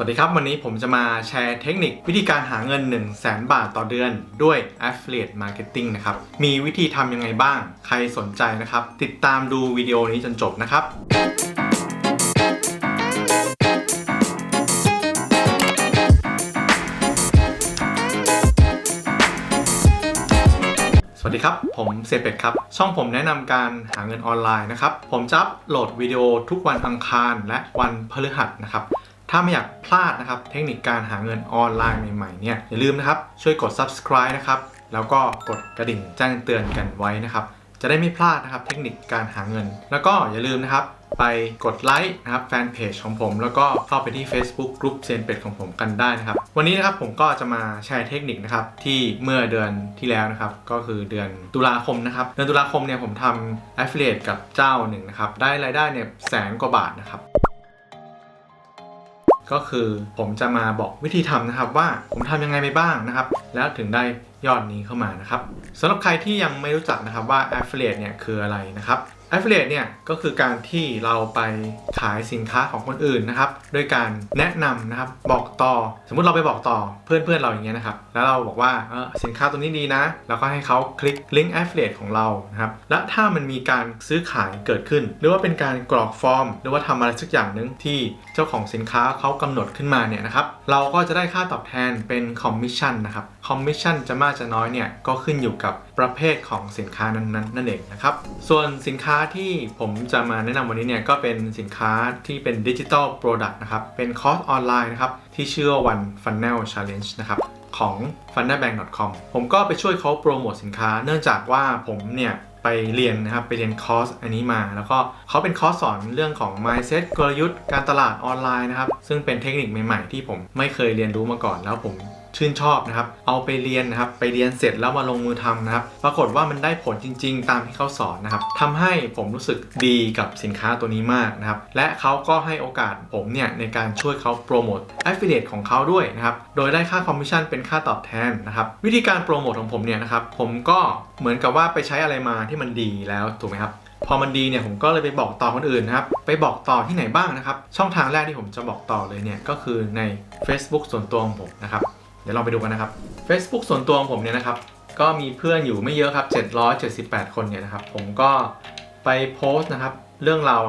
สวัสดีครับ วันนี้ผมจะมาแชร์เทคนิควิธีการหาเงิน 1 0 0 0 0แบาทต่อเดือนด้วย Affiliate Marketing นะครับ มีวิธีทำยังไงบ้าง ใครสนใจนะครับ ติดตามดูวิดีโอนี้จนจบนะครับสวัสดีครับ ผมเซเป็ดครับ ช่องผมแนะนำการหาเงินออนไลน์นะครับ ผมจะอัปโหลดวิดีโอทุกวันอังคารและวันพฤหัสนะครับ ถ้าไม่อยากพลาดนะครับเทคนิคการหาเงินออนไลน์ใหม่ๆเนี่ยอย่าลืมนะครับช่วยกด subscribe นะครับแล้วก็กดกระดิ่งแจ้งเตือนกันไว้นะครับจะได้ไม่พลาดนะครับเทคนิคการหาเงิน แล้วก็อย่าลืมนะครับไปกดไลค์นะครับแฟนเพจของผม แล้วก็เข้าไปที่ Facebook กลุ่มเซนเป็ดของผมกันได้นะครับ วันนี้นะครับผมก็จะมาแชร์เทคนิคนะครับที่เมื่อเดือนที่แล้วนะครับ ก็คือเดือนตุลาคมนะครับ เดือนตุลาคมเนี่ยผมทำ affiliate กับเจ้าหนึ่งนะครับ ได้รายได้เนี่ยแสนกว่าบาทนะครับ ก็คือผมจะมาบอกวิธีทำนะครับว่าผมทำยังไงไปบ้างนะครับ แล้วถึงได้ยอดนี้เข้ามานะครับสำหรับใครที่ยังไม่รู้จักนะครับว่า affiliate เนี่ยคืออะไรนะครับ affiliate เนี่ยก็คือการที่เราไปขายสินค้าของคนอื่นนะครับด้วยการแนะนำนะครับบอกต่อ สมมุติเราไปบอกต่อเพื่อนเพื่อนๆเราอย่างเงี้ยนะครับแล้วเราบอกว่าเออสินค้าตัวนี้ดีนะ แล้วก็ให้เขาคลิกลิงก์ affiliate ของเรานะครับและถ้ามันมีการซื้อขายเกิดขึ้น หรือว่าเป็นการกรอกฟอร์ม หรือว่าทำอะไรสักอย่างหนึ่งที่เจ้าของสินค้าเขากำหนดขึ้นมาเนี่ยนะครับเราก็จะได้ค่าตอบแทนเป็นคอมมิชชั่นนะครับคอมมิชชั่นจะมากจะน้อยเนี่ยก็ขึ้นอยู่กับประเภทของสินค้านั้นๆนั่นเองนะครับ ส่วนสินค้าที่ผมจะมาแนะนำวันนี้เนี่ยก็เป็นสินค้าที่เป็นดิจิ t a ลโปรดักต์นะครับ เป็นคอร์สออนไลน์นะครับ ที่ชื่อว่า One Funnel Challenge นะครับของ funnerbank.com ผมก็ไปช่วยเขาโปรโมทสินค้า เนื่องจากว่าผมเนี่ยไปเรียนนะครับไปเรียนคอร์สอันนี้มา แล้วก็เขาเป็นคอร์สสอนเรื่องของ mindset กลยุทธ์การตลาดออนไลน์นะครับ ซึ่งเป็นเทคนิคใหม่ๆ ที่ผมไม่เคยเรียนรู้มาก่อนแล้วผม ชื่นชอบนะครับ เอาไปเรียนนะครับ ไปเรียนเสร็จแล้วมาลงมือทำนะครับ ปรากฏว่ามันได้ผลจริง ๆ ตามที่เขาสอนนะครับทำให้ผมรู้สึกดีกับสินค้าตัวนี้มากนะครับ และเขาก็ให้โอกาสผมเนี่ยในการช่วยเขาโปรโมท affiliate ของเขาด้วยนะครับ โดยได้ค่าคอมมิชชั่นเป็นค่าตอบแทนนะครับ วิธีการโปรโมทของผมเนี่ยนะครับ ผมก็เหมือนกับว่าไปใช้อะไรมาที่มันดีแล้วถูกไหมครับพอมันดีเนี่ยผมก็เลยไปบอกต่อคนอื่นนะครับ ไปบอกต่อที่ไหนบ้างนะครับ ช่องทางแรกที่ผมจะบอกต่อเลยเนี่ยก็คือใน Facebook ส่วนตัวของผมนะครับ เดี๋ยวลองไปดูกันนะครับ Facebook ส่วนตัวของผมเนี่ยนะครับ ก็มีเพื่อนอยู่ไม่เยอะครับ 778 คนเนี่ยนะครับ ผมก็ไปโพสต์นะครับ เรื่องราว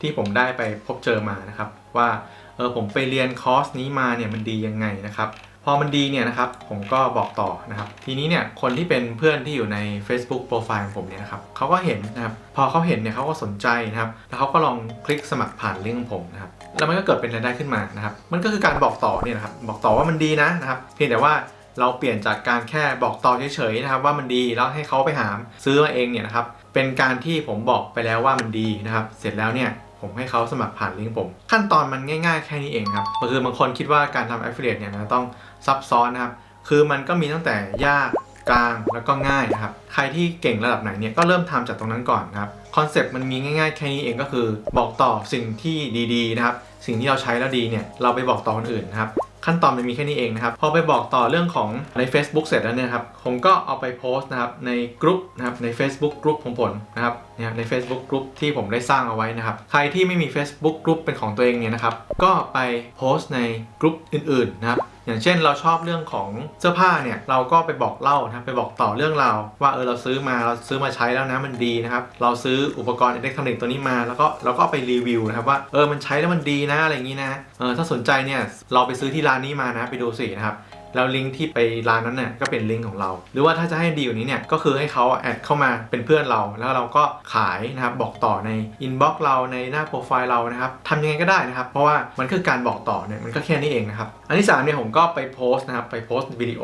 ที่ผมได้ไปพบเจอมานะครับ ว่าเออผมไปเรียนคอร์สนี้มาเนี่ยมันดียังไงนะครับ พอมันดีเนี่ยนะครับผมก็บอกต่อนะครับ ทีนี้เนี่ยคนที่เป็นเพื่อนที่อยู่ใน Facebook โปรไฟล์ของผมเนี่ยนะครับเขาก็เห็นนะครับพอเขาเห็นเนี่ยเขาก็สนใจนะครับแล้วเขาก็ลองคลิกสมัครผ่านลิงก์ผมนะครับแล้วมันก็เกิดเป็นรายได้ขึ้นมานะครับมันก็คือการบอกต่อเนี่ยนะครับบอกต่อว่ามันดีนะนะครับเพียงแต่ว่าเราเปลี่ยนจากการแค่บอกต่อเฉยๆนะครับว่ามันดีแล้วให้เขาไปหาซื้อมาเองเนี่ยนะครับเป็นการที่ผมบอกไปแล้วว่ามันดีนะครับ เสร็จแล้วเนี่ย ผมให้เขาสมัครผ่านลิงก์ผม ขั้นตอนมันง่ายๆ แค่นี้เองครับคือบางคนคิดว่าการทำ affiliate เนี่ยนะต้องซับซ้อนนะครับ คือมันก็มีตั้งแต่ยากกลางแล้วก็ง่ายนะครับ ใครที่เก่งระดับไหนเนี่ยก็เริ่มทำจากตรงนั้นก่อนนะครับคอนเซปต์มันมีง่ายๆ แค่นี้เองก็คือ บอกต่อสิ่งที่ดีๆนะครับ สิ่งที่เราใช้แล้วดีเนี่ยเราไปบอกต่อคนอื่นนะครับ ขั้นตอนมันมีแค่นี้เองนะครับ พอไปบอกต่อเรื่องของใน Facebook เสร็จแล้วเนี่ยครับ ผมก็เอาไปโพสต์นะครับในกลุ่มนะครับใน Facebook กลุ่มของผมนะครับเนี่ยใน Facebook กลุ่มที่ผมได้สร้างเอาไว้นะครับ ใครที่ไม่มี Facebook กลุ่มเป็นของตัวเองเนี่ยนะครับ ก็ไปโพสต์ในกลุ่มอื่นๆนะครับอย่างเช่นเราชอบเรื่องของเสื้อผ้าเนี่ยเราก็ไปบอกเล่านะไปบอกต่อเรื่องราวว่าเออเราซื้อมาเราซื้อมาใช้แล้วนะมันดีนะครับเราซื้ออุปกรณ์อิเล็กทรอนิกส์ตัวนี้มา แล้วก็เราก็ไปรีวิวนะครับว่าเออมันใช้แล้วมันดีนะอะไรอย่างนี้นะเออถ้าสนใจเนี่ยเราไปซื้อที่ร้านนี้มานะไปดูสินะครับ แล้วลิงก์ที่ไปร้านนั้นเนี่ยก็เป็นลิงก์ของเรา หรือว่าถ้าจะให้ดีกว่านี้เนี่ยก็คือให้เขาแอดเข้ามาเป็นเพื่อนเรา แล้วเราก็ขายนะครับบอกต่อในอินบ็อกซ์เราในหน้าโปรไฟล์เรานะครับทำยังไงก็ได้นะครับ เพราะว่ามันคือการบอกต่อเนี่ยมันก็แค่นี้เองนะครับ อันที่3เนี่ยผมก็ไปโพสต์นะครับไปโพสต์วิดีโอ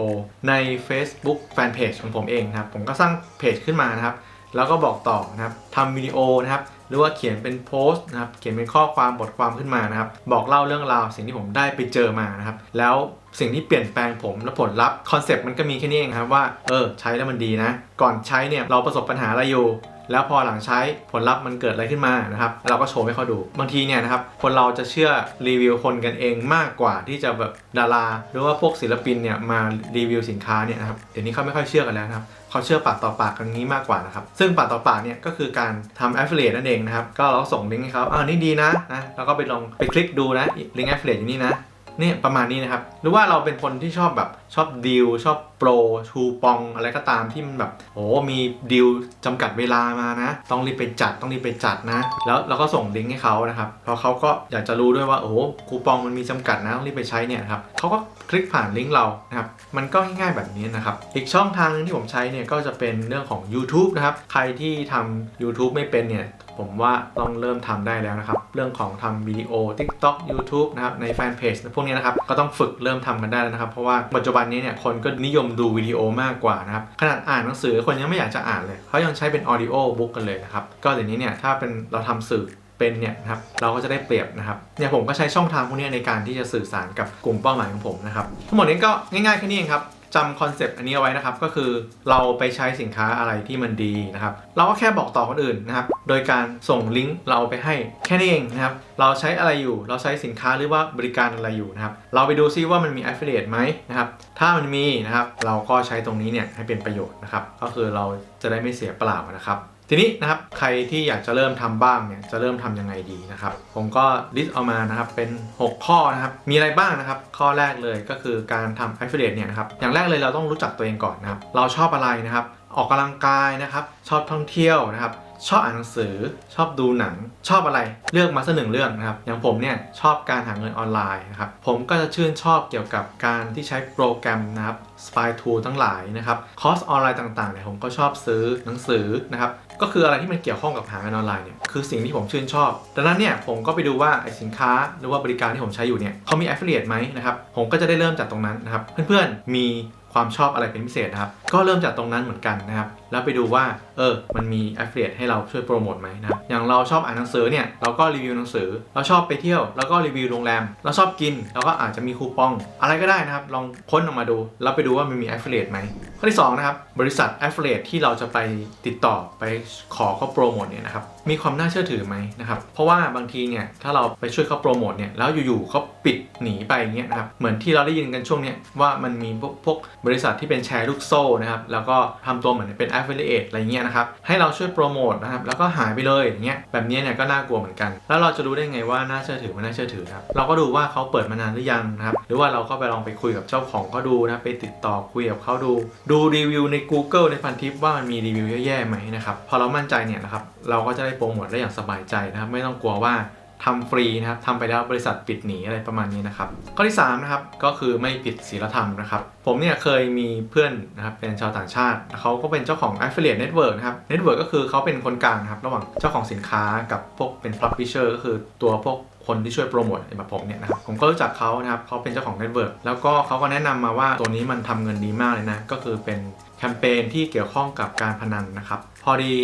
ใน Facebook Fanpage ของผมเองนะครับผมก็สร้างเพจขึ้นมานะครับแล้วก็บอกต่อนะครับทำวิดีโอนะครับ หรือว่าเขียนเป็นโพสต์นะครับเขียนเป็นข้อความบทความขึ้นมานะครับ บอกเล่าเรื่องราวสิ่งที่ผมได้ไปเจอมานะครับ แล้วสิ่งที่เปลี่ยนแปลงผมและผลลัพธ์คอนเซปต์มันก็มีแค่นี้เองครับว่าเออใช้แล้วมันดีนะ ก่อนใช้เนี่ยเราประสบปัญหาอะไรอยู่ แล้วพอหลังใช้ผลลัพธ์มันเกิดอะไรขึ้นมานะครับเราก็โชว์ให้เขาดู บางทีเนี่ยนะครับคนเราจะเชื่อรีวิวคนกันเองมากกว่าที่จะแบบดารา หรือว่าพวกศิลปินเนี่ยมารีวิวสินค้าเนี่ยนะครับเดี๋ยวนี้เขาไม่ค่อยเชื่อกันแล้วนะครับเขาเชื่อปากต่อปากกันนี้มากกว่านะครับ ซึ่งปากต่อปากเนี่ยก็คือการทำ affiliate นั่นเองนะครับ ก็เราส่งลิงก์ให้เขาอ่านี่ดีนะนะ แล้วก็ไปลองไปคลิกดูนะลิงก์ affiliate อยู่นี่นะ เนี่ยประมาณนี้นะครับ หรือว่าเราเป็นคนที่ชอบแบบชอบดีลชอบโปรชูปองอะไรก็ตามที่มันแบบโอ้มีดีลจำกัดเวลามานะ ต้องรีบไปจัดต้องรีบไปจัดนะ แล้วเราก็ส่งลิงก์ให้เขานะครับเพราะเขาก็อยากจะรู้ด้วยว่าโอ้โหคูปองมันมีจำกัดนะต้องรีบไปใช้เนี่ยครับเขาก็คลิกผ่านลิงก์เรานะครับมันก็ง่ายๆแบบนี้นะครับอีกช่องทางหนึงที่ผมใช้เนี่ยก็จะเป็นเรื่องของ YouTube นะครับใครที่ทำ YouTube ไม่เป็นเนี่ย ผมว่าต้องเริ่มทำได้แล้วนะครับ เรื่องของทำวิดีโอ TikTok YouTube นะครับในแฟนเพจพวกนี้นะครับก็ต้องฝึกเริ่มทำกันได้แล้วนะครับ เพราะว่าปัจจุบันนี้เนี่ยคนก็นิยมดูวิดีโอมากกว่านะครับขนาดอ่านหนังสือคนยังไม่อยากจะอ่านเลยเขายังใช้เป็น audio book กันเลยนะครับก็เดี๋ยวนี้เนี่ยถ้าเป็นเราทำสื่อเป็นเนี่ยนะครับเราก็จะได้เปรียบนะครับเนี่ยผมก็ใช้ช่องทางพวกนี้ในการที่จะสื่อสารกับกลุ่มเป้าหมายของผมนะครับทั้งหมดนี้ก็ง่ายๆแค่นี้เองครับ จำคอนเซปต์อันนี้เอาไว้นะครับ ก็คือเราไปใช้สินค้าอะไรที่มันดีนะครับ เราก็แค่บอกต่อคนอื่นนะครับ โดยการส่งลิงก์เราไปให้แค่นี้เองนะครับ เราใช้อะไรอยู่ เราใช้สินค้าหรือว่าบริการอะไรอยู่นะครับ เราไปดูซิว่ามันมี affiliate ไหมนะครับ ถ้ามันมีนะครับ เราก็ใช้ตรงนี้เนี่ยให้เป็นประโยชน์นะครับ ก็คือเราจะได้ไม่เสียเปล่านะครับ ทีนี้นะครับใครที่อยากจะเริ่มทำบ้างเนี่ยจะเริ่มทำยังไงดีนะครับ ผมก็ลิสต์เอามานะครับเป็น 6 ข้อนะครับ มีอะไรบ้างนะครับ ข้อแรกเลยก็คือการทำ affiliate เนี่ยนะครับอย่างแรกเลยเราต้องรู้จักตัวเองก่อนนะครับ เราชอบอะไรนะครับ ออกกำลังกายนะครับ ชอบท่องเที่ยวนะครับชอบอ่านหนังสือชอบดูหนัง ชอบอะไรเลือกมาสักหนึ่งเรื่องนะครับ อย่างผมเนี่ยชอบการหาเงินออนไลน์นะครับ ผมก็จะชื่นชอบเกี่ยวกับการที่ใช้โปรแกรมนะครับ Spy Tool ทั้งหลายนะครับคอร์สออนไลน์ต่างๆเนี่ยผมก็ชอบซื้อหนังสือนะครับ ก็คืออะไรที่มันเกี่ยวข้องกับหางานออนไลน์เนี่ยคือสิ่งที่ผมชื่นชอบ ดังนั้นเนี่ยผมก็ไปดูว่าไอสินค้าหรือว่าบริการที่ผมใช้อยู่เนี่ยเขามี affiliate ไหมนะครับผมก็จะได้เริ่มจากตรงนั้นนะครับเพื่อนๆมีความชอบอะไรเป็นพิเศษนะครับก็เริ่มจากตรงนั้นเหมือนกันนะครับแล้วไปดูว่า เออ มันมี affiliate ให้เราช่วยโปรโมทไหมนะ อย่างเราชอบอ่านหนังสือเนี่ย เราก็รีวิวหนังสือ เราชอบไปเที่ยว แล้วก็รีวิวโรงแรม เราชอบกิน เราก็อาจจะมีคูปอง อะไรก็ได้นะครับ ลองค้นออกมาดู แล้วไปดูว่ามันมี affiliate ไหม ข้อที่ 2 นะครับ บริษัท affiliate ที่เราจะไปติดต่อไปขอเขาโปรโมทเนี่ยนะครับ มีความน่าเชื่อถือไหมนะครับ เพราะว่าบางทีเนี่ย ถ้าเราไปช่วยเขาโปรโมทเนี่ย แล้วอยู่ๆเขาปิดหนีไปเงี้ยนะครับ เหมือนที่เราได้ยินกันช่วงเนี้ยว่ามันมีพวกพวกบริษัทที่เป็นแชร์ลูกโซ่นะครับ แล้วก็ทำตัวเหมือนเป็น affiliate อะไรเงี้ยนะครับให้เราช่วยโปรโมทนะครับแล้วก็หายไปเลยอย่างเงี้ยแบบนี้เนี่ยก็น่ากลัวเหมือนกัน แล้วเราจะรู้ได้ไงว่าน่าเชื่อถือไม่น่าเชื่อถือนะครับเราก็ดูว่าเขาเปิดมานานหรือยังนะครับหรือว่าเราก็ไปลองไปคุยกับเจ้าของเขาดูนะไปติดต่อคุยกับเขาดู ดูรีวิวใน Google ในพันทิปว่ามันมีรีวิวแย่ๆไหมนะครับพอเรามั่นใจเนี่ยนะครับเราก็จะได้โปรโมทได้อย่างสบายใจนะครับไม่ต้องกลัวว่า ทำฟรีนะครับทำไปแล้วบริษัทปิดหนีอะไรประมาณนี้นะครับ ข้อที่3นะครับก็คือไม่ผิดศีลธรรมนะครับ ผมเนี่ยเคยมีเพื่อนนะครับเป็นชาวต่างชาติเขาก็เป็นเจ้าของ affiliate network นะครับ network ก็คือเขาเป็นคนกลางนะครับระหว่างเจ้าของสินค้ากับพวกเป็น publisher ก็คือตัวพวกคนที่ช่วยโปรโมทแบบผมเนี่ยนะครับ ผมก็รู้จักเขานะครับเขาเป็นเจ้าของเน็ตเวิร์กแล้วก็เขาก็แนะนำมาว่าตัวนี้มันทำเงินดีมากเลยนะ ก็คือเป็นแคมเปญที่เกี่ยวข้องกับการพนันนะครับ พอดี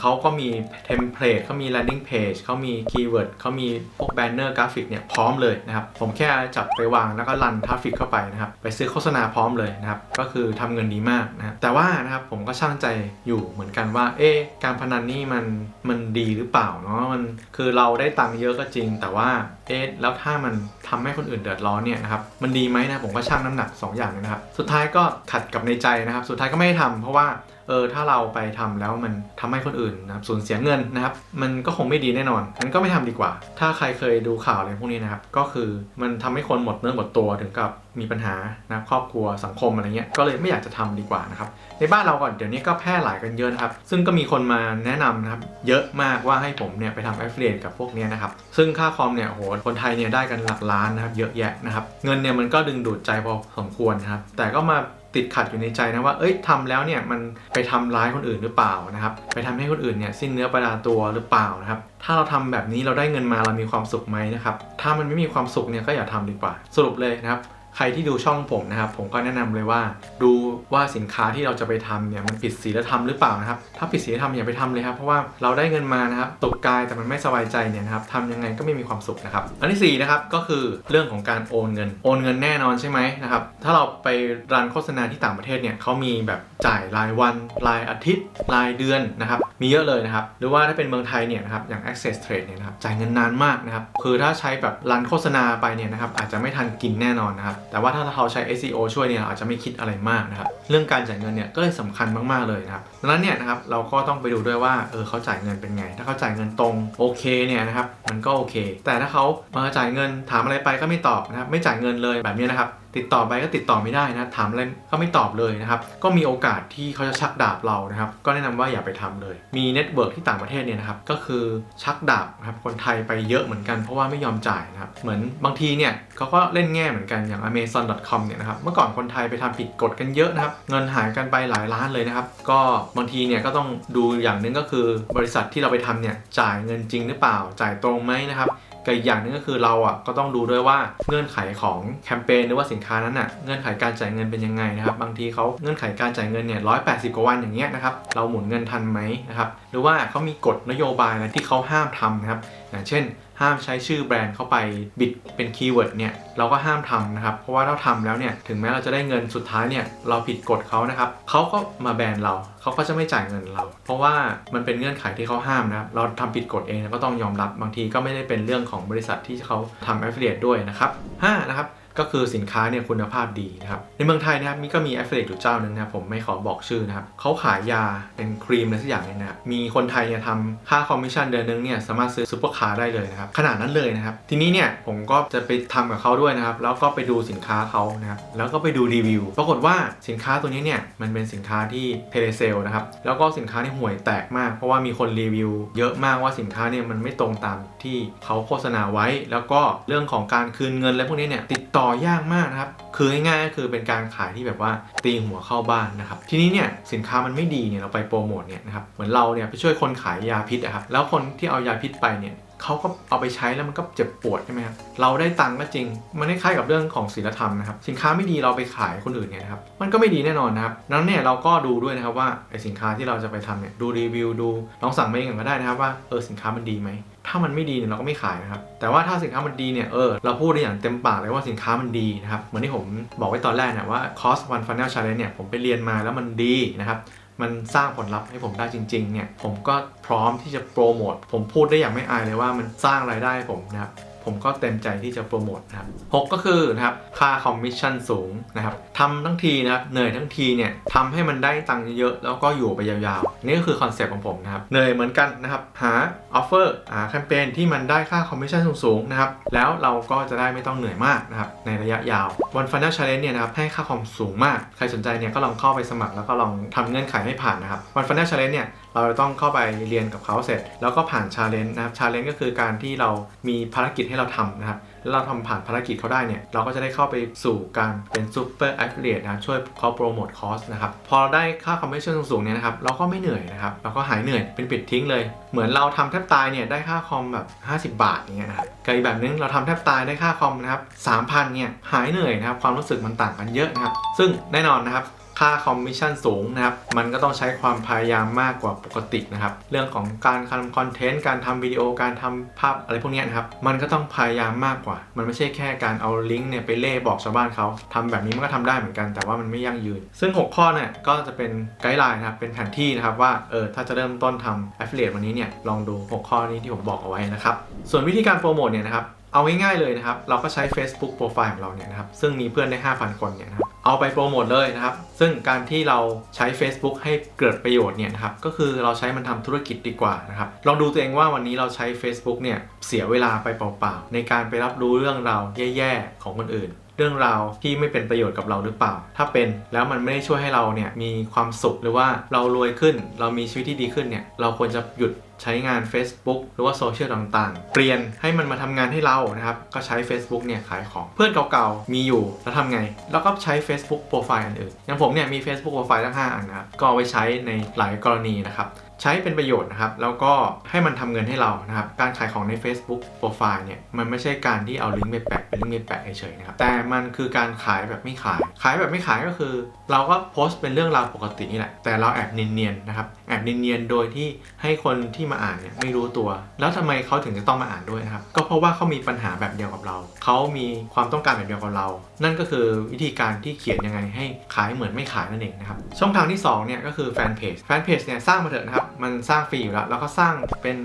เขาก็มีเทมเพลตเขามี landing page เขามีคีย์เวิร์ดเขามีพวกแบนเนอร์กราฟิกเนี่ยพร้อมเลยนะครับ ผมแค่จับไปวางแล้วก็รันทราฟิกเข้าไปนะครับ ไปซื้อโฆษณาพร้อมเลยนะครับ ก็คือทำเงินดีมากนะแต่ว่านะครับผมก็ช่างใจอยู่เหมือนกันว่า เอ๊การพนันนี่มันมันดีหรือเปล่าเนาะมันคือเราได้ตังค์เยอะก็จริง แต่ว่า เอ๊ะแล้วถ้ามันทำให้คนอื่นเดือดร้อนเนี่ยนะครับมันดีไหมนะผมก็ชั่งน้ำหนัก 2 อย่างนะครับ สุดท้ายก็ขัดกับในใจนะครับ สุดท้ายก็ไม่ได้ทำเพราะว่าเออถ้าเราไปทำแล้วมันทำให้คนอื่นนะครับสูญเสียเงินนะครับ มันก็คงไม่ดีแน่นอนงั้นก็ไม่ทำดีกว่า ถ้าใครเคยดูข่าวอะไรพวกนี้นะครับ ก็คือมันทำให้คนหมดเนื้อหมดตัวถึงกับ มีปัญหานะครอบครัวสังคมอะไรเงี้ยก็เลยไม่อยากจะทำดีกว่านะครับในบ้านเราก่อนเดี๋ยวนี้ก็แพร่หลายกันเยอะนะครับ ซึ่งก็มีคนมาแนะนำนะครับเยอะมากว่าให้ผมเนี่ยไปทำ affiliate กับพวกเนี้ยนะครับ ซึ่งค่าคอมเนี่ยโหคนไทยเนี่ยได้กันหลักล้านนะครับเยอะแยะนะครับ เงินเนี่ยมันก็ดึงดูดใจพอสมควรนะครับ แต่ก็มาติดขัดอยู่ในใจนะว่า เอ้ยทำแล้วเนี่ยมันไปทำร้ายคนอื่นหรือเปล่านะครับ ไปทำให้คนอื่นเนี่ยสิ้นเนื้อประดาตัวหรือเปล่านะครับ ถ้าเราทำแบบนี้เราได้เงินมาเรามีความสุขไหมนะครับ ถ้ามันไม่มีความสุขเนี่ยก็อย่าทำดีกว่า สรุปเลยนะครับ ใครที่ดูช่องผมนะครับ ผมก็แนะนำเลยว่า ดูว่าสินค้าที่เราจะไปทำเนี่ยมันผิดศีลธรรมหรือเปล่านะครับ ถ้าผิดศีลธรรมอย่าไปทำเลยครับ เพราะว่าเราได้เงินมานะครับตกกายแต่มันไม่สบายใจเนี่ยนะครับทำยังไงก็ไม่มีความสุขนะครับ อันที่สี่นะครับก็คือเรื่องของการโอนเงิน โอนเงินแน่นอนใช่ไหมนะครับ ถ้าเราไปรันโฆษณาที่ต่างประเทศเนี่ยเขามีแบบจ่ายรายวัน รายอาทิตย์ รายเดือนนะครับ มีเยอะเลยนะครับ หรือว่าถ้าเป็นเมืองไทยเนี่ยนะครับ อย่าง Access Trade เนี่ยนะครับ จ่ายเงินนานมากนะครับ คือถ้าใช้แบบรันโฆษณาไปเนี่ยนะครับ อาจจะไม่ทันกินแน่นอนนะครับแต่ว่าถ้าเราใช้ SEO ช่วยเนี่ยอาจจะไม่คิดอะไรมากนะครับ เรื่องการจ่ายเงินเนี่ยก็เลยสำคัญมากๆเลยนะครับดังนั้นเนี่ยนะครับเราก็ต้องไปดูด้วยว่าเออเขาจ่ายเงินเป็นไง ถ้าเขาจ่ายเงินตรงโอเคเนี่ยนะครับมันก็โอเค แต่ถ้าเขามาจ่ายเงินถามอะไรไปก็ไม่ตอบนะครับไม่จ่ายเงินเลยแบบนี้นะครับ ติดต่อไปก็ติดต่อไม่ได้นะถามอะไรก็ไม่ตอบเลยนะครับ ก็มีโอกาสที่เขาจะชักดาบเรานะครับ ก็แนะนำว่าอย่าไปทำเลย มีเน็ตเวิร์กที่ต่างประเทศเนี่ยนะครับ ก็คือชักดาบครับคนไทยไปเยอะเหมือนกันเพราะว่าไม่ยอมจ่ายนะครับ เหมือนบางทีเนี่ยเขาก็เล่นแง่เหมือนกันอย่าง amazon.com เนี่ยนะครับ เมื่อก่อนคนไทยไปทำผิดกฎกันเยอะนะครับ เงินหายกันไปหลายล้านเลยนะครับ ก็บางทีเนี่ยก็ต้องดูอย่างหนึ่งก็คือบริษัทที่เราไปทำเนี่ยจ่ายเงินจริงหรือเปล่าจ่ายตรงไหมนะครับ กับอีกอย่างหนึงก็คือเราอะก็ต้องดูด้วยว่าเงื่อนไขของแคมเปญหรือว่าสินค้านั้นอะเงื่อนไขการจ่ายเงินเป็นยังไงนะครับบางทีเขาเงื่อนไขการจ่ายเงินเนี่ยร้อยแปดสิบกว่าวันอย่างเงี้ยนะครับเราหมุนเงินทันไหมนะครับ รือว่าเขามีกฎนโยบายอะไรที่เขาห้ามทำนะครับอย่างเช่น ห้ามใช้ชื่อแบรนด์เข้าไปบิดเป็นคีย์เวิร์ดเนี่ยเราก็ห้ามทำนะครับ เพราะว่าถ้าทำแล้วเนี่ยถึงแม้เราจะได้เงินสุดท้ายเนี่ยเราผิดกฎเขานะครับเขาก็มาแบนเราเขาก็จะไม่จ่ายเงินเรา เพราะว่ามันเป็นเงื่อนไขที่เขาห้ามนะครับเราทำผิดกฎเองก็ต้องยอมรับบางทีก็ไม่ได้เป็นเรื่องของบริษัทที่เขาทำ affiliate ด้วยนะครับห้านะครับ ก็คือสินค้าเนี่ยคุณภาพดีนะครับ ในเมืองไทยนะครับมีก็มี affiliate อยู่เจ้านึงนะครับผมไม่ขอบอกชื่อนะครับเขาขายยาเป็นครีมอะไรสักอย่างเนี่ยนะมีคนไทยเนี่ยทำค่าคอมมิชชั่นเดือนนึงเนี่ยสามารถซื้อซุปเปอร์คาร์ได้เลยนะครับขนาดนั้นเลยนะครับ ทีนี้เนี่ยผมก็จะไปทำกับเขาด้วยนะครับ แล้วก็ไปดูสินค้าเขานะครับแล้วก็ไปดูรีวิว ปรากฏว่าสินค้าตัวนี้เนี่ยมันเป็นสินค้าที่เทเลเซลนะครับแล้วก็สินค้าที่ห่วยแตกมาก เพราะว่ามีคนรีวิว เยอะมากว่าสินค้าเนี่ยมันไม่ตรงตามที่เขาโฆษณาไว้ แล้วก็เรื่องของการคืนเงินอะพวกนี้เนี่ยติดต่อ่อยากมากนะครับ คือง่ายๆก็คือเป็นการขายที่แบบว่าตีหัวเข้าบ้านนะครับ ทีนี้เนี่ยสินค้ามันไม่ดีเนี่ยเราไปโปรโมทเนี่ยนะครับ เหมือนเราเนี่ยไปช่วยคนขายยาพิษอะครับ แล้วคนที่เอายาพิษไปเนี่ย เขาก็เอาไปใช้แล้วมันก็เจ็บปวดใช่ไหมครับเราได้ตังค์ก็จริง มันคล้ายๆกับเรื่องของศีลธรรมนะครับสินค้าไม่ดีเราไปขายคนอื่นเนี่ยนะครับมันก็ไม่ดีแน่นอนนะครับดังนั้นเนี่ยเราก็ดูด้วยนะครับว่าไอสินค้าที่เราจะไปทำเนี่ยดูรีวิวดูลองสั่งมาเองก็ได้นะครับว่าเออสินค้ามันดีไหมถ้ามันไม่ดีเนี่ยเราก็ไม่ขายนะครับ แต่ว่าถ้าสินค้ามันดีเนี่ย เออ เราพูดได้อย่างเต็มปากเลยว่าสินค้ามันดีนะครับ เหมือนที่ผมบอกไว้ตอนแรกเนี่ยว่า cost one funnel challenge เนี่ย ผมไปเรียนมาแล้วมันดีนะครับ มันสร้างผลลัพธ์ให้ผมได้จริงๆเนี่ยผมก็พร้อมที่จะโปรโมทผมพูดได้อย่างไม่อายเลยว่ามันสร้างรายได้ให้ผมนะครับ ผมก็เต็มใจที่จะโปรโมทนะครับหกก็คือนะครับค่าคอมมิชชั่นสูงนะครับทำทั้งทีนะครับเหนื่อยทั้งทีเนี่ยทำให้มันได้ตังค์เยอะๆแล้วก็อยู่ไปยาวๆ นี่ก็คือคอนเซปต์ของผมนะครับเหนื่อยเหมือนกันนะครับหาออฟเฟอร์หาแคมเปญที่มันได้ค่าคอมมิชชั่นสูงๆนะครับแล้วเราก็จะได้ไม่ต้องเหนื่อยมากนะครับในระยะยาว One Funnel Challenge เนี่ยนะครับให้ค่าคอมสูงมาก ใครสนใจเนี่ยก็ลองเข้าไปสมัครแล้วก็ลองทำเงื่อนไขให้ผ่านนะครับ One Funnel Challenge เนี่ย เราต้องเข้าไปเรียนกับเขาเสร็จ แล้วก็ผ่านชาเลนจ์นะครับชาเลนจ์ก็คือการที่เรามีภารกิจให้เราทำนะครับแล้วเราทำผ่านภารกิจเขาได้เนี่ยเราก็จะได้เข้าไปสู่การเป็นซูเปอร์แอฟเลียนะช่วยเขาโปรโมทคอร์สนะครับพอเราได้ค่าคอมมิชชั่นสูงๆเนี่ยนะครับเราก็ไม่เหนื่อยนะครับเราก็หายเหนื่อยเป็นปิดทิ้งเลย เหมือนเราทำแทบตายเนี่ยได้ค่าคอมแบบ 50 บาทอย่างเงี้ยนะครับกับอีกแบบนึงเราทำแทบตายได้ค่าคอมนะครับ3,000เนี่ยหายเหนื่อยนะครับความรู้สึกมันต่างกันเยอะนะครับซึ่งแน่นอนนะครับ ค่าคอมมิชชั่นสูงนะครับ มันก็ต้องใช้ความพยายามมากกว่าปกตินะครับ เรื่องของการทำคอนเทนต์ การทำวิดีโอ การทำภาพอะไรพวกนี้นะครับ มันก็ต้องพยายามมากกว่า มันไม่ใช่แค่การเอาลิงก์เนี่ยไปเล่บอกชาวบ้านเขาทำแบบนี้มันก็ทำได้เหมือนกัน แต่ว่ามันไม่ยั่งยืน ซึ่ง 6 ข้อเนี่ยก็จะเป็นไกด์ไลน์นะครับ เป็นแผนที่นะครับว่า เออ ถ้าจะเริ่มต้นทำ affiliate วันนี้เนี่ย ลองดู 6 ข้อนี้ที่ผมบอกเอาไว้นะครับ ส่วนวิธีการโปรโมทเนี่ยนะครับเอาง่ายๆเลยนะครับ เราก็ใช้ Facebook Profile ของเราเนี่ยนะครับ ซึ่งมีเพื่อนได้ 5,000 คนเนี่ยนะครับ เอาไปโปรโมทเลยนะครับ ซึ่งการที่เราใช้ Facebook ให้เกิดประโยชน์เนี่ยนะครับ ก็คือเราใช้มันทำธุรกิจดีกว่านะครับ ลองดูตัวเองว่าวันนี้เราใช้ Facebook เนี่ยเสียเวลาไปเปล่าๆ ในการไปรับรู้เรื่องราวแย่ๆ ของคนอื่น เรื่องราวที่ไม่เป็นประโยชน์กับเราหรือเปล่า ถ้าเป็นแล้วมันไม่ได้ช่วยให้เราเนี่ยมีความสุขหรือว่าเรารวยขึ้น เรามีชีวิตที่ดีขึ้นเนี่ยเราควรจะหยุดใช้งาน Facebook หรือว่าโซเชียลต่างๆ เปลี่ยนให้มันมาทำงานให้เรานะครับ ก็ใช้ Facebook เนี่ยขายของ เพื่อนเก่าๆ มีอยู่แล้วทำไง แล้วก็ใช้ Facebook โปรไฟล์อันอื่น อย่างผมเนี่ยมี Facebook โปรไฟล์ทั้ง 5 อันนะครับ ก็เอาไว้ใช้ในหลายกรณีนะครับ ใช้เป็นประโยชน์นะครับ แล้วก็ให้มันทำเงินให้เรานะครับ การขายของใน Facebook โปรไฟล์เนี่ย มันไม่ใช่การที่เอาลิงก์ไปแปะเป็นลิงก์ไปแปะเฉยๆนะครับ แต่มันคือการขายแบบไม่ขาย ขายแบบไม่ขายก็คือ เราก็โพสต์เป็นเรื่องราวปกตินี่แหละ แต่เราแอบเนียนๆนะครับ แอบเนียนๆโดยที่ให้คนที่มาอ่านเนี่ยไม่รู้ตัว แล้วทำไมเขาถึงจะต้องมาอ่านด้วยนะครับ ก็เพราะว่าเขามีปัญหาแบบเดียวกับเรา เขามีความต้องการแบบเดียวกับเรา นั่นก็คือวิธีการที่เขียนยังไงให้ขายเหมือนไม่ขายนั่นเองนะครับ ช่องทางที่สองเนี่ยก็คือแฟนเพจ แฟนเพจเนี่ยสร้างมาเถอะนะครับ มันสร้างฟรีอยู่แล้ว แล้วก็สร้างเป็น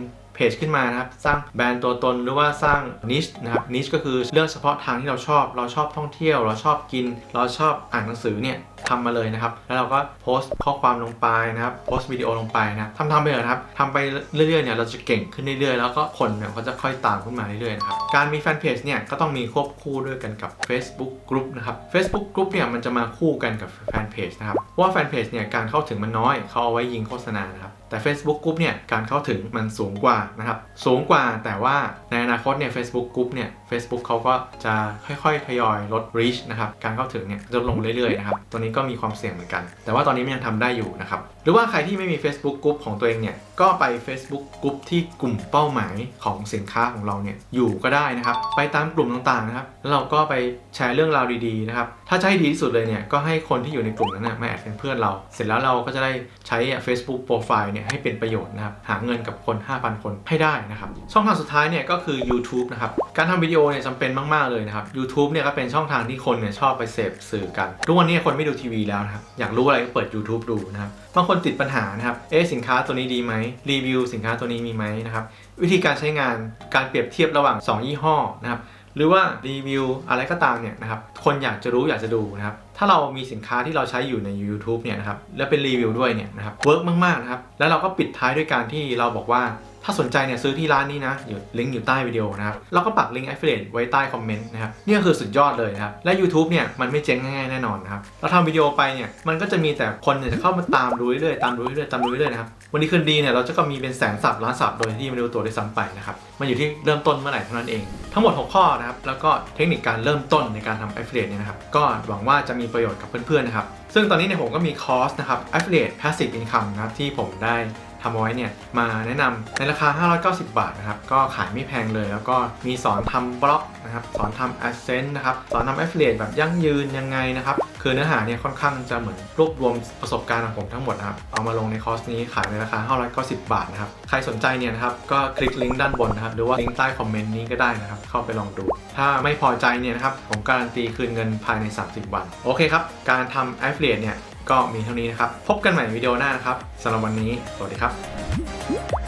จขึ้นมานะครับ สร้างแบรนด์ตัวตนหรือว่าสร้างนิชนะครับนิชก็คือเรื่องเฉพาะทางที่เราชอบ เราชอบท่องเที่ยว เราชอบกิน เราชอบอ่านหนังสือเนี่ยทำมาเลยนะครับ แล้วเราก็โพสต์ข้อความลงไปนะครับ โพสต์วิดีโอลงไปนะทำทำไปเถอะนะครับทำไปเรื่อยๆเนี่ยเราจะเก่งขึ้นเรื่อยๆ แล้วก็คนเนี่ยก็จะค่อยตามขึ้นมาเรื่อยๆนะครับ การมีแฟนเพจเนี่ยก็ต้องมีควบคู่ด้วยกันกับ Facebook Group นะครับ Facebook Group เนี่ยมันจะมาคู่กันกับแฟนเพจนะครับ เพราะว่าแฟนเพจเนี่ยการเข้าถึงมันน้อย เขาเอาไว้ยิงโฆษณานะครับ แต่ Facebook Group เนี่ยการเข้าถึงมันสูงกว่านะครับสูงกว่าแต่ว่าในอนาคตเนี่ย Facebook Group เนี่ย Facebook เขาก็จะค่อยๆทยอยลด reach นะครับการเข้าถึงเนี่ยจะลดลงเรื่อยๆนะครับตัวนี้ก็มีความเสี่ยงเหมือนกัน แต่ว่าตอนนี้มันยังทำได้อยู่นะครับหรือว่าใครที่ไม่มี Facebook Group ของตัวเองเนี่ยก็ไป Facebook Group ที่กลุ่มเป้าหมายของสินค้าของเราเนี่ยอยู่ก็ได้นะครับไปตามกลุ่มต่างๆนะครับแล้วเราก็ไปแชร์เรื่องราวดีๆนะครับถ้าจะให้ดีที่สุดเลยเนี่ยก็ให้คนที่อยู่ในกลุ่มนั้นนะมาแอดเป็นเพื่อนเรา เสร็จแล้วเราก็จะได้ใช้ Facebook Profile เนี่ยให้เป็นประโยชน์นะครับ หาเงินกับคน 5,000 คนให้ได้นะครับ ช่องทางสุดท้ายเนี่ยก็คือ YouTube นะครับ การทำวิดีโอเนี่ยจำเป็นมาก ๆ เลยนะครับ YouTube เนี่ยก็เป็นช่องทางที่คนเนี่ยชอบไปเสพสื่อกัน ทุกวันนี้คนไม่ดูทีวีแล้วนะครับ อยากรู้อะไรก็เปิด YouTube ดูนะครับบางคนติดปัญหานะครับ เอ๊สินค้าตัวนี้ดีไหมรีวิวสินค้าตัวนี้มีไหมนะครับ วิธีการใช้งาน การเปรียบเทียบระหว่าง 2 ยี่ห้อนะครับ หรือว่ารีวิวอะไรก็ตามเนี่ยนะครับคนอยากจะรู้อยากจะดูนะครับถ้าเรามีสินค้าที่เราใช้อยู่ใน YouTube เนี่ยนะครับแล้วเป็นรีวิวด้วยเนี่ยนะครับเวิร์กมากๆนะครับแล้วเราก็ปิดท้ายด้วยการที่เราบอกว่าถ้าสนใจเนี่ยซื้อที่ร้านนี้นะอยู่ลิงก์อยู่ใต้วิดีโอนะครับเราก็ปักลิงก์ affiliate ไว้ใต้คอมเมนต์นะครับนี่คือสุดยอดเลยนะครับและ YouTube เนี่ยมันไม่เจ๊งง่ายๆแน่นอนนะครับเราทำวิดีโอไปเนี่ยมันก็จะมีแต่คนเนี่ยจะเข้ามาตามดูเรื่อยๆตามดูเรื่อยๆตามดูเรื่อยๆนะครับ วันนี้คืนดีเนี่ยเราจะก็มีเป็นแสนสับล้านสับโดยที่ไม่รู้ตัวด้วยซ้ำไปนะครับมันอยู่ที่เริ่มต้นเมื่อไหร่เท่านั้นเอง ทั้งหมด 6 ข้อนะครับแล้วก็เทคนิคการเริ่มต้นในการทำ affiliate เนี่ยนะครับก็หวังว่าจะมีประโยชน์กับเพื่อนๆนะครับซึ่งตอนนี้เนี่ยผมก็มีคอร์สนะครับ affiliate passive income นะครับที่ผมได้ทำไว้เนี่ยมาแนะนำในราคา 590 บาทนะครับก็ขายไม่แพงเลย แล้วก็มีสอนทำบล็อกนะครับสอนทำ Adsense นะครับสอนทำ Affiliate แบบยั่งยืนยังไงนะครับ คือเนื้อหาเนี่ยค่อนข้างจะเหมือนรวบรวมประสบการณ์ของผมทั้งหมดนะครับ เอามาลงในคอร์สนี้ขายในราคา590 บาทนะครับ ใครสนใจเนี่ยนะครับก็คลิกลิงก์ด้านบนนะครับ หรือว่าลิงก์ใต้คอมเมนต์นี้ก็ได้นะครับ เข้าไปลองดู ถ้าไม่พอใจเนี่ยนะครับ ผมการันตีคืนเงินภายใน 30 วัน โอเคครับ การทำ Affiliate เนี่ยก็มีเท่านี้นะครับ พบกันใหม่วิดีโอหน้านะครับสำหรับวันนี้ สวัสดีครับ